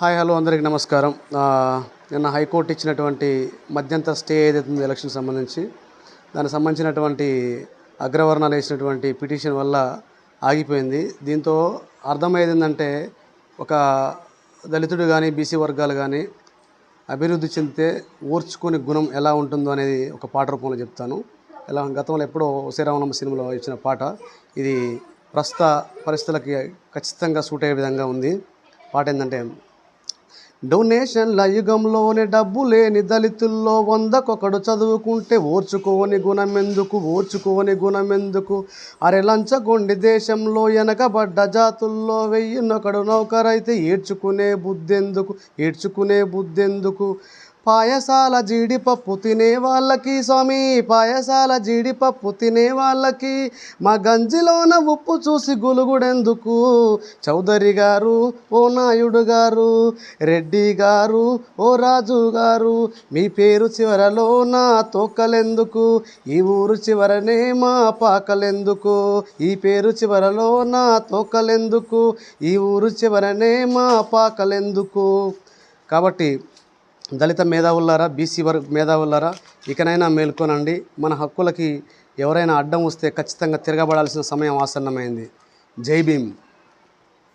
Hi hello అందరికీ నమస్కారం. నిన్న హైకోర్టు ఇచ్చినటువంటి మధ్యంతర స్టే ఏదైతే ఉందో ఎలక్షన్ సంబంధించి దానికి సంబంధించినటువంటి అగ్రవర్ణాలు వేసినటువంటి పిటిషన్ వల్ల ఆగిపోయింది. దీంతో అర్థమయ్యేది ఏంటంటే ఒక దళితుడు కానీ బీసీ వర్గాలు కానీ అభివృద్ధి చెందితే ఓర్చుకునే గుణం ఎలా ఉంటుందో అనేది ఒక పాట రూపంలో చెప్తాను. ఎలా గతంలో ఎప్పుడో శ్రీరామనమ్మ సినిమాలో ఇచ్చిన పాట. ఇది ప్రస్తుత పరిస్థితులకి ఖచ్చితంగా సూట్ అయ్యే విధంగా ఉంది. పాట ఏంటంటే డొనేషన్ల యుగంలోనే డబ్బు లేని దళితుల్లో వందకొకడు చదువుకుంటే ఓర్చుకోని గుణమెందుకు ఓర్చుకోని గుణమెందుకు? అరే లంచగొండి దేశంలో వెనకబడ్డ జాతుల్లో వెయ్యినొకడు నౌకరైతే ఏడ్చుకునే బుద్ధెందుకు? ఏడ్చుకునే బుద్ధెందుకు? పాయసాల జీడిపప్పు తినే వాళ్ళకి స్వామి పాయసాల జీడిపప్పు తినే వాళ్ళకి. మా గంజిలోన ఉప్పు చూసి గులుగుడెందుకు? చౌదరి గారు ఓ నాయుడు గారు రెడ్డి గారు ఓ రాజు గారు మీ పేరు చివరలో నా తోకలెందుకు? ఈ ఊరు చివరనే మా పాకలెందుకు? ఈ పేరు చివరలో నా తోకలెందుకు? ఈ ఊరు చివరనే మా పాకలెందుకు? కాబట్టి దళిత మేధావులారా బీసీ వర్గ మేధావులారా ఇకనైనా మేల్కొనండి. మన హక్కులకి ఎవరైనా అడ్డం వస్తే ఖచ్చితంగా తిరగబడాల్సిన సమయం ఆసన్నమైంది. జై భీమ్.